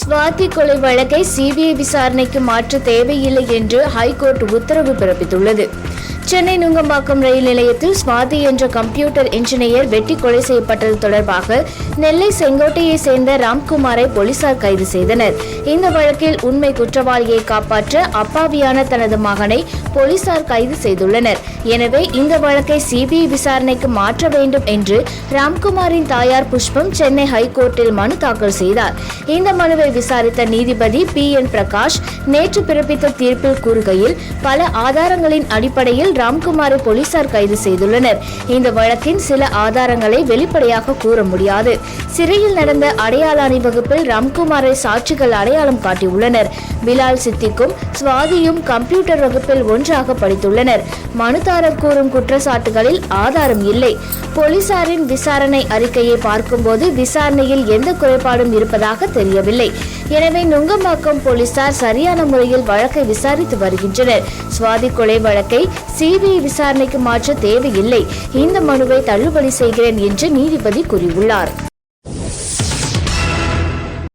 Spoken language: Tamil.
ஸ்வாதி கொலை வழக்கை சிபிஐ விசாரணைக்கு மாற்ற தேவையில்லை என்று ஹைகோர்ட் உத்தரவு பிறப்பித்துள்ளது. சென்னை நுங்கம்பாக்கம் ரயில் நிலையத்தில் சுவாதி என்ற கம்ப்யூட்டர் இன்ஜினியர் வெட்டி கொலை செய்யப்பட்டது தொடர்பாக நெல்லை செங்கோட்டையை சேர்ந்த ராம்குமாரை போலீசார் கைது செய்தனர். இந்த வழக்கில் உண்மை குற்றவாளியை காப்பாற்ற அப்பாவியான தனது மகனை போலீசார் கைது செய்துள்ளனர். எனவே இந்த வழக்கை சிபிஐ விசாரணைக்கு மாற்ற வேண்டும் என்று ராம்குமாரின் தாயார் புஷ்பம் சென்னை ஹைகோர்ட்டில் மனு தாக்கல் செய்தார். இந்த மனுவை விசாரித்த நீதிபதி பி. என். பிரகாஷ் நேற்று பிறப்பித்த தீர்ப்பில் கூறுகையில் பல ஆதாரங்களின் அடிப்படையில் ராம்குமாரை போலீசார் கைது செய்துள்ளனர். இந்த வழக்கின் சில ஆதாரங்களை வெளிப்படையாக கூற முடியாது. சிறையில் நடந்த அடையாள அணிவகுப்பில் ராம்குமாரை சாட்சிகள் அடையாளம் காட்டியுள்ளனர். பிலால் சித்திக்கும் சுவாதியும் கம்ப்யூட்டர் வகுப்பில் ஒன்றாக படித்துள்ளனர். மனுதாரர் கூறும் குற்றச்சாட்டுகளில் ஆதாரம் இல்லை. போலீசாரின் விசாரணை அறிக்கையை பார்க்கும்போது விசாரணையில் எந்த குறைபாடும் இருப்பதாக தெரியவில்லை. எனவே நுங்கம்பாக்கம் போலீசார் சரியான முறையில் வழக்கை விசாரித்து வருகின்றனர். சுவாதி கொலை வழக்கை சி சிபிஐ விசாரணைக்கு மாற்ற தேவையில்லை. இந்த மனுவை தள்ளுபடி செய்கிறேன் என்று நீதிபதி கூறியுள்ளார்.